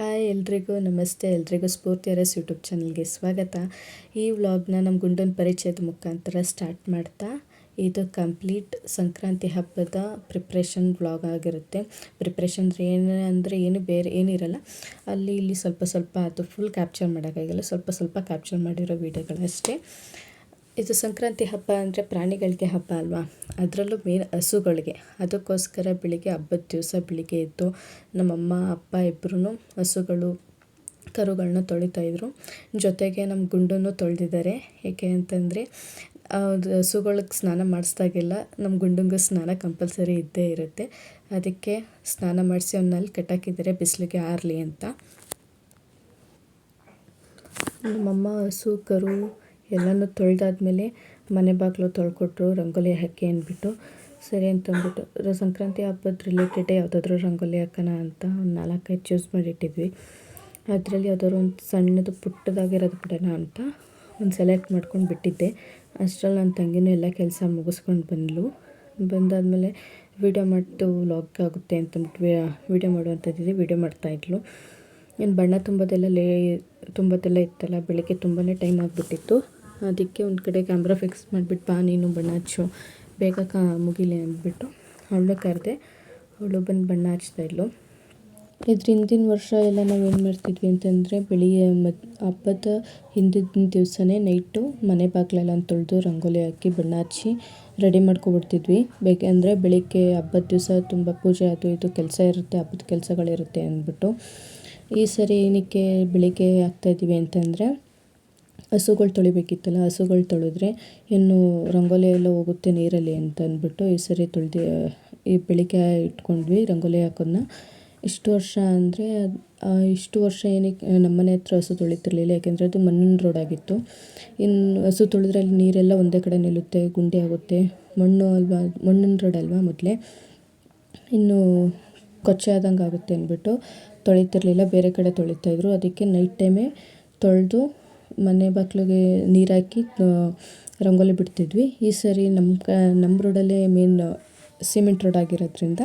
Hi ಎಲ್ರಿಗೂ, ನಮಸ್ತೆ. ಎಲ್ರಿಗೂ ಸ್ಫೂರ್ತಿ ಅರಸ್ ಯೂಟ್ಯೂಬ್ ಚಾನಲ್ಗೆ ಸ್ವಾಗತ. ಈ ವ್ಲಾಗ್ನ ನಮ್ಮ ಗುಂಡನ ಪರಿಚಯದ ಮುಖಾಂತರ ಸ್ಟಾರ್ಟ್ ಮಾಡ್ತಾ, ಇದು ಕಂಪ್ಲೀಟ್ ಸಂಕ್ರಾಂತಿ ಹಬ್ಬದ ಪ್ರಿಪ್ರೇಷನ್ ವ್ಲಾಗ್ ಆಗಿರುತ್ತೆ. ಪ್ರಿಪ್ರೇಷನ್ ಏನು, ಅಂದರೆ ಏನು ಬೇರೆ ಏನಿರಲ್ಲ. ಅಲ್ಲಿ ಇಲ್ಲಿ ಸ್ವಲ್ಪ ಸ್ವಲ್ಪ ಅದು ಫುಲ್ ಕ್ಯಾಪ್ಚರ್ ಮಾಡೋಕ್ಕಾಗಿಲ್ಲ. ಸ್ವಲ್ಪ ಸ್ವಲ್ಪ ಕ್ಯಾಪ್ಚರ್ ಮಾಡಿರೋ ವೀಡಿಯೋಗಳಷ್ಟೇ ಇದು ಸಂಕ್ರಾಂತಿ ಹಬ್ಬ ಅಂದರೆ ಪ್ರಾಣಿಗಳಿಗೆ ಹಬ್ಬ ಅಲ್ವಾ? ಅದರಲ್ಲೂ ಮೇನ್ ಹಸುಗಳಿಗೆ. ಅದಕ್ಕೋಸ್ಕರ ಬೆಳಿಗ್ಗೆ ಹಬ್ಬದ ದಿವಸ ಬೆಳಿಗ್ಗೆ ಎದ್ದು ನಮ್ಮಮ್ಮ, ಅಪ್ಪ ಇಬ್ಬರೂ ಹಸುಗಳು ಕರುಗಳನ್ನ ತೊಳಿತಾಯಿದ್ರು ಜೊತೆಗೆ ನಮ್ಮ ಗುಂಡನ್ನು ತೊಳೆದಿದ್ದಾರೆ ಏಕೆ ಅಂತಂದರೆ ಹಸುಗಳಿಗೆ ಸ್ನಾನ ಮಾಡಿಸ್ದಾಗೆಲ್ಲ ನಮ್ಮ ಗುಂಡಂಗೆ ಸ್ನಾನ ಕಂಪಲ್ಸರಿ ಇದ್ದೇ ಇರುತ್ತೆ. ಅದಕ್ಕೆ ಸ್ನಾನ ಮಾಡಿಸಿ ಅವನಲ್ಲಿ ಕಟ್ಟಾಕಿದ್ದಾರೆ ಬಿಸಿಲಿಗೆ ಆರಲಿ ಅಂತ. ನಮ್ಮಮ್ಮ ಹಸು, ಕರು ಎಲ್ಲನೂ ತೊಳೆದಾದ್ಮೇಲೆ ಮನೆ ಬಾಗಿಲು ತೊಳ್ಕೊಟ್ರು, ರಂಗೋಲಿ ಹಾಕಿ ಅಂದ್ಬಿಟ್ಟು. ಸರಿ ಅಂತಂದ್ಬಿಟ್ಟು ಸಂಕ್ರಾಂತಿ ಹಬ್ಬದ ರಿಲೇಟೆಡೇ ಯಾವುದಾದ್ರೂ ರಂಗೋಲಿ ಹಾಕೋಣ ಅಂತ ಒಂದು ನಾಲ್ಕೈದು ಚೂಸ್ ಮಾಡಿಟ್ಟಿದ್ವಿ. ಅದರಲ್ಲಿ ಯಾವುದಾದ್ರು ಒಂದು ಸಣ್ಣದು ಪುಟ್ಟದಾಗಿರೋದು ಬಿಡೋಣ ಅಂತ ಒಂದು ಸೆಲೆಕ್ಟ್ ಮಾಡ್ಕೊಂಡು ಬಿಟ್ಟಿದ್ದೆ. ಅಷ್ಟರಲ್ಲಿ ನನ್ನ ತಂಗಿನೂ ಎಲ್ಲ ಕೆಲಸ ಮುಗಿಸ್ಕೊಂಡು ಬಂದಳು ಬಂದಾದಮೇಲೆ ವೀಡಿಯೋ ಮಾಡ್ತು ವ್ಲಾಗ್ ಆಗುತ್ತೆ ಅಂತಂದ್ಬಿಟ್ಟು ವೀಡಿಯೋ ಮಾಡುವಂಥದ್ದಿದೆ ವೀಡಿಯೋ ಮಾಡ್ತಾಯಿದ್ಲು ಏನು ಬಣ್ಣ ತುಂಬೋದೆಲ್ಲ ಲೇ, ತುಂಬೋದೆಲ್ಲ ಇತ್ತಲ್ಲ, ಬೆಳಗ್ಗೆ ತುಂಬಾ ಟೈಮ್ ಆಗಿಬಿಟ್ಟಿತ್ತು. ಅದಕ್ಕೆ ಒಂದು ಕಡೆ ಕ್ಯಾಮ್ರಾ ಫಿಕ್ಸ್ ಮಾಡಿಬಿಟ್ಟು ಬಾ ನೀನು ಬಣ್ಣ ಹಚ್ಚು ಬೇಗ ಕಾ, ಮುಗಿಲಿ ಅಂದ್ಬಿಟ್ಟು ಅವಳು ಕರೆದೆ. ಅವಳು ಬಂದು ಬಣ್ಣ ಹಚ್ತಾಯಿದ್ಲು ಇದ್ರ ಹಿಂದಿನ ವರ್ಷ ಎಲ್ಲ ನಾವು ಏನು ಮಾಡ್ತಿದ್ವಿ ಅಂತಂದರೆ, ಬೆಳಿಗ್ಗೆ ಮದ್ ಹಬ್ಬದ ಹಿಂದಿನ ದಿವಸನೇ ನೈಟು ಮನೆ ಬಾಗಿಲೆಲ್ಲ ತೊಳೆದು ರಂಗೋಲಿ ಹಾಕಿ ಬಣ್ಣ ಹಚ್ಚಿ ರೆಡಿ ಮಾಡ್ಕೊಬಿಡ್ತಿದ್ವಿ. ಬೇಕೆಂದರೆ ಬೆಳಿಗ್ಗೆ ಹಬ್ಬದ ದಿವಸ ತುಂಬ ಪೂಜೆ ಅದು ಇದು ಕೆಲಸ ಇರುತ್ತೆ, ಹಬ್ಬದ ಕೆಲಸಗಳಿರುತ್ತೆ ಅಂದ್ಬಿಟ್ಟು. ಈ ಸರಿ ಏನಕ್ಕೆ ಬೆಳಿಗ್ಗೆ ಹಾಕ್ತಾಯಿದ್ದೀವಿ ಅಂತಂದರೆ ಹಸುಗಳು ತೊಳಿಬೇಕಿತ್ತಲ್ಲ, ಹಸುಗಳು ತೊಳೆದ್ರೆ ಇನ್ನು ರಂಗೋಲಿ ಎಲ್ಲ ಹೋಗುತ್ತೆ ನೀರಲ್ಲಿ ಅಂತ ಅಂದ್ಬಿಟ್ಟು ಈ ಸರಿ ತೊಳೆದು, ಈ ಬೆಳಿಗ್ಗೆ ಇಟ್ಕೊಂಡ್ವಿ ರಂಗೋಲಿ ಹಾಕೋದನ್ನ ಇಷ್ಟು ವರ್ಷ ಅಂದರೆ ಇಷ್ಟು ವರ್ಷ ಏನಕ್ಕೆ ನಮ್ಮನೆ ಹತ್ರ ಹಸು ತೊಳಿತಿರ್ಲಿಲ್ಲ, ಯಾಕೆಂದರೆ ಅದು ಮಣ್ಣಿನ ರೋಡ್ ಆಗಿತ್ತು. ಇನ್ನು ಹಸು ತೊಳೆದ್ರೆ ಅಲ್ಲಿ ನೀರೆಲ್ಲ ಒಂದೇ ಕಡೆ ನಿಲ್ಲುತ್ತೆ, ಗುಂಡಿ ಆಗುತ್ತೆ. ಮಣ್ಣು ಅಲ್ವಾ, ಮಣ್ಣಿನ ರೋಡ್ ಅಲ್ವಾ ಮೊದಲೇ. ಇನ್ನು ಕೊಚ್ಚೆ ಆದಂಗೆ ಆಗುತ್ತೆ ಅಂದ್ಬಿಟ್ಟು ತೊಳಿತಿರ್ಲಿಲ್ಲ, ಬೇರೆ ಕಡೆ ತೊಳಿತಾಯಿದ್ರು ಅದಕ್ಕೆ ನೈಟ್ ಟೈಮೇ ತೊಳೆದು ಮನೆ ಬಾಗಿಲಿಗೆ ನೀರು ಹಾಕಿ ರಂಗೋಲಿ ಬಿಡ್ತಿದ್ವಿ. ಈ ಸರಿ ನಮ್ಮ ಕ ನಮ್ಮ ರೋಡಲ್ಲೇ ಮೇನ್ ಸಿಮೆಂಟ್ ರೋಡ್ ಆಗಿರೋದ್ರಿಂದ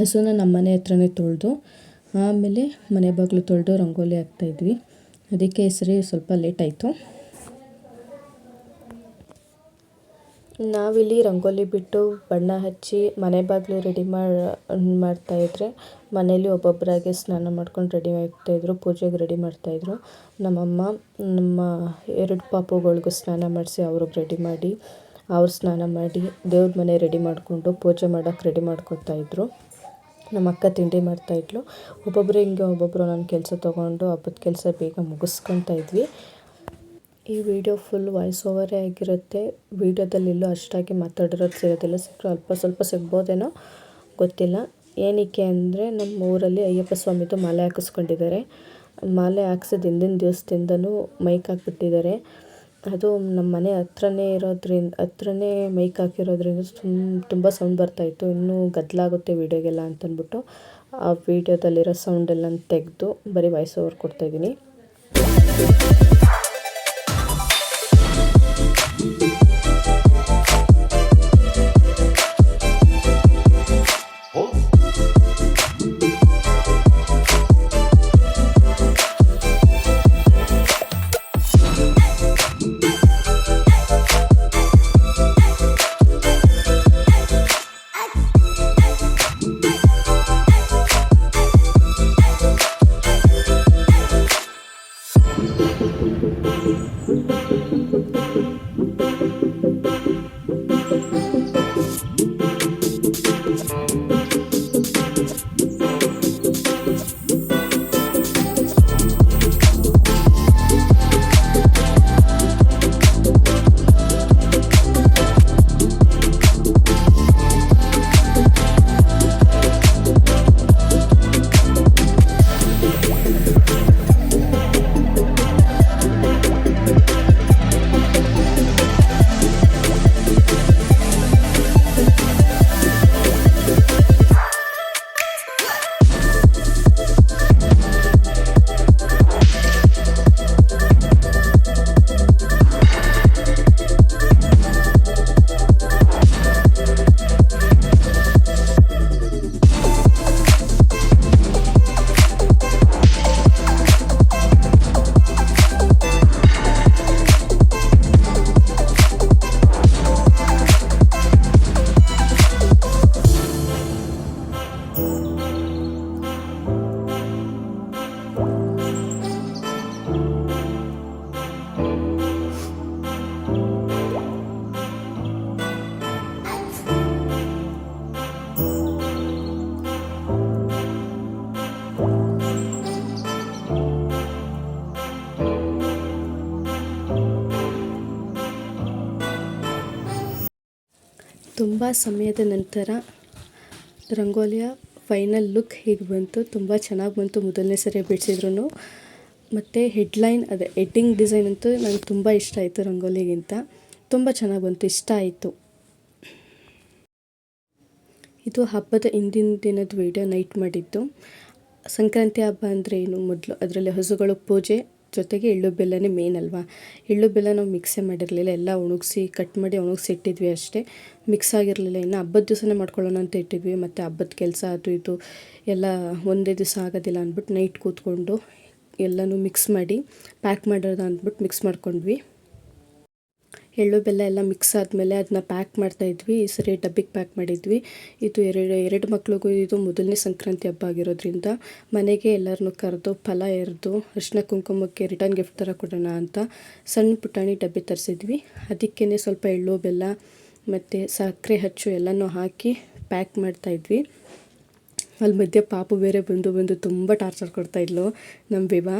ಹಸುನ ನಮ್ಮ ಮನೆ ಹತ್ರನೇ ತೊಳೆದು, ಆಮೇಲೆ ಮನೆ ಬಾಗಿಲು ತೊಳೆದು ರಂಗೋಲಿ ಹಾಕ್ತಾಯಿದ್ವಿ ಅದಕ್ಕೆ ಈ ಸರಿ ಸ್ವಲ್ಪ ಲೇಟ್ ಆಯಿತು ನಾವಿಲ್ಲಿ ರಂಗೋಲಿ ಬಿಟ್ಟು ಬಣ್ಣ ಹಚ್ಚಿ ಮನೆ ಬಾಗಿಲು ರೆಡಿ ಮಾಡಿ ಮಾಡ್ತಾಯಿದ್ರೆ ಮನೇಲಿ ಒಬ್ಬೊಬ್ಬರಾಗೆ ಸ್ನಾನ ಮಾಡ್ಕೊಂಡು ರೆಡಿ ಆಗ್ತಾಯಿದ್ರು ಪೂಜೆಗೆ ರೆಡಿ ಮಾಡ್ತಾಯಿದ್ರು ನಮ್ಮಮ್ಮ, ನಮ್ಮ ಎರಡು ಪಾಪುಗಳಿಗೂ ಸ್ನಾನ ಮಾಡಿಸಿ ಅವ್ರಿಗೆ ರೆಡಿ ಮಾಡಿ, ಅವ್ರು ಸ್ನಾನ ಮಾಡಿ ದೇವ್ರ ಮನೆ ರೆಡಿ ಮಾಡಿಕೊಂಡು ಪೂಜೆ ಮಾಡೋಕ್ಕೆ ರೆಡಿ ಮಾಡ್ಕೊತಾಯಿದ್ರು ನಮ್ಮ ಅಕ್ಕ ತಿಂಡಿ ಮಾಡ್ತಾಯಿದ್ಲು ಒಬ್ಬೊಬ್ಬರು ಹಿಂಗೆ ಒಬ್ಬೊಬ್ಬರು ನನ್ನ ಕೆಲಸ ತೊಗೊಂಡು ಹಬ್ಬದ ಕೆಲಸ ಬೇಗ ಮುಗಿಸ್ಕೊತಾ ಇದ್ವಿ. ಈ ವಿಡಿಯೋ ಫುಲ್ ವಾಯ್ಸ್ ಓವರೇ ಆಗಿರುತ್ತೆ. ವೀಡಿಯೋದಲ್ಲಿ ಎಲ್ಲೂ ಅಷ್ಟಾಗಿ ಮಾತಾಡಿರೋದು ಸಿಗೋದಿಲ್ಲ. ಸಿಕ್ಕರೆ ಅಲ್ಪ ಸ್ವಲ್ಪ ಸಿಗ್ಬೋದೇನೋ ಗೊತ್ತಿಲ್ಲ. ಏನಕ್ಕೆ ಅಂದರೆ ನಮ್ಮ ಊರಲ್ಲಿ ಅಯ್ಯಪ್ಪ ಸ್ವಾಮಿದು ಮಾಲೆ ಹಾಕಿಸ್ಕೊಂಡಿದ್ದಾರೆ. ಮಾಲೆ ಹಾಕ್ಸಿದ ಹಿಂದಿನ ದಿವಸದಿಂದನೂ ಮೈಕ್ ಹಾಕ್ಬಿಟ್ಟಿದ್ದಾರೆ. ಅದು ನಮ್ಮ ಮನೆ ಹತ್ರನೇ ಇರೋದ್ರಿಂದ, ಹತ್ರನೇ ಮೈಕ್ ಹಾಕಿರೋದ್ರಿಂದ ತುಂಬ ಸೌಂಡ್ ಬರ್ತಾಯಿತ್ತು ಇನ್ನೂ ಗದ್ದಲಾಗುತ್ತೆ ವೀಡಿಯೋಗೆಲ್ಲ ಅಂತಂದ್ಬಿಟ್ಟು ಆ ವೀಡಿಯೋದಲ್ಲಿರೋ ಸೌಂಡೆಲ್ಲ ತೆಗೆದು ಬರೀ ವಾಯ್ಸ್ ಓವರ್ ಕೊಡ್ತಾಯಿದ್ದೀನಿ ತುಂಬ ಸಮಯದ ನಂತರ ರಂಗೋಲಿಯ ಫೈನಲ್ ಲುಕ್ ಹೀಗೆ ಬಂತು. ತುಂಬ ಚೆನ್ನಾಗಿ ಬಂತು ಮೊದಲನೇ ಸರಿ ಬಿಡಿಸಿದ್ರು ಮತ್ತು ಹೆಡ್ಲೈನ್ ಅದೇ ಎಡ್ಡಿಂಗ್ ಡಿಸೈನ್ ಅಂತೂ ನನಗೆ ತುಂಬ ಇಷ್ಟ ಆಯಿತು ರಂಗೋಲಿಗಿಂತ. ತುಂಬ ಚೆನ್ನಾಗಿ ಬಂತು, ಇಷ್ಟ ಆಯಿತು. ಇದು ಹಬ್ಬದ ಹಿಂದಿನ ದಿನದ ವೀಡಿಯೋ ನೈಟ್ ಮಾಡಿದ್ದು. ಸಂಕ್ರಾಂತಿ ಹಬ್ಬ ಅಂದರೆ ಏನು ಮೊದಲು, ಅದರಲ್ಲಿ ಹಸುಗಳು ಪೂಜೆ ಜೊತೆಗೆ ಎಳ್ಳು ಬೆಲ್ಲನೇ ಮೇನ್ ಅಲ್ವಾ? ಎಳ್ಳು ಬೆಲ್ಲ ನಾವು ಮಿಕ್ಸೇ ಮಾಡಿರಲಿಲ್ಲ. ಎಲ್ಲ ಒಣಗಿಸಿ ಕಟ್ ಮಾಡಿ ಒಣಗಿಸಿ ಇಟ್ಟಿದ್ವಿ ಅಷ್ಟೇ. ಮಿಕ್ಸ್ ಆಗಿರಲಿಲ್ಲ. ಇನ್ನು ಹಬ್ಬದ ದಿವಸನೇ ಮಾಡ್ಕೊಳ್ಳೋಣ ಅಂತ ಇಟ್ಟಿದ್ವಿ. ಮತ್ತು ಹಬ್ಬದ ಕೆಲಸ ಅದು ಇದು ಎಲ್ಲ ಒಂದೇ ದಿವಸ ಆಗೋದಿಲ್ಲ ಅಂದ್ಬಿಟ್ಟು ನೈಟ್ ಕೂತ್ಕೊಂಡು ಎಲ್ಲನೂ ಮಿಕ್ಸ್ ಮಾಡಿ ಪ್ಯಾಕ್ ಮಾಡೋದು ಅಂದ್ಬಿಟ್ಟು ಮಿಕ್ಸ್ ಮಾಡ್ಕೊಂಡ್ವಿ. ಎಳ್ಳು ಬೆಲ್ಲ ಎಲ್ಲ ಮಿಕ್ಸ್ ಆದಮೇಲೆ ಅದನ್ನ ಪ್ಯಾಕ್ ಮಾಡ್ತಾಯಿದ್ವಿ ಈ ಸರಿ ಡಬ್ಬಿಗೆ ಪ್ಯಾಕ್ ಮಾಡಿದ್ವಿ. ಇದು ಎರಡು ಎರಡು ಮಕ್ಳಿಗೂ ಇದು ಮೊದಲನೇ ಸಂಕ್ರಾಂತಿ ಹಬ್ಬ ಆಗಿರೋದ್ರಿಂದ ಮನೆಗೆ ಎಲ್ಲರನ್ನೂ ಕರೆದು ಫಲ ಎರೆದು ಅರಿಶಿನ ಕುಂಕುಮಕ್ಕೆ ರಿಟರ್ನ್ ಗಿಫ್ಟ್ ಥರ ಕೊಡೋಣ ಅಂತ ಸಣ್ಣ ಪುಟಾಣಿ ಡಬ್ಬಿ ತರಿಸಿದ್ವಿ. ಅದಕ್ಕೇ ಸ್ವಲ್ಪ ಎಳ್ಳು, ಬೆಲ್ಲ ಮತ್ತು ಸಕ್ಕರೆ ಹಚ್ಚು ಎಲ್ಲನೂ ಹಾಕಿ ಪ್ಯಾಕ್ ಮಾಡ್ತಾಯಿದ್ವಿ ಅಲ್ಲಿ ಮಧ್ಯೆ ಪಾಪು ಬೇರೆ ಬಂದು ಬಂದು ತುಂಬ ಟಾರ್ಚರ್ ಕೊಡ್ತಾಯಿದ್ಲು ನಮ್ಮ ವಿವಾ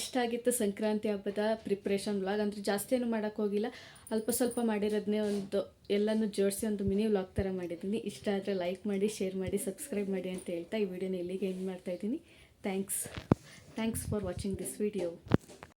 ಇಷ್ಟ ಆಗಿತ್ತು ಸಂಕ್ರಾಂತಿ ಹಬ್ಬದ ಪ್ರಿಪ್ರೇಷನ್ ವ್ಲಾಗ್ ಅಂದರೆ ಜಾಸ್ತಿ ಏನು ಮಾಡೋಕ್ಕೆ ಹೋಗಿಲ್ಲ. ಅಲ್ಪ ಸ್ವಲ್ಪ ಮಾಡಿರೋದನ್ನೇ ಒಂದು ಎಲ್ಲನೂ ಜೋಡಿಸಿ ಒಂದು ಮಿನಿ ವ್ಲಾಗ್ ಥರ ಮಾಡಿದ್ದೀನಿ. ಇಷ್ಟ ಆದರೆ ಲೈಕ್ ಮಾಡಿ ಶೇರ್ ಮಾಡಿ ಸಬ್ಸ್ಕ್ರೈಬ್ ಮಾಡಿ ಅಂತ ಹೇಳ್ತಾ ಈ ವಿಡಿಯೋನ ಇಲ್ಲಿಗೆ ಎಂಡ್ ಮಾಡ್ತಾ ಇದ್ದೀನಿ. Thanks thanks for watching this video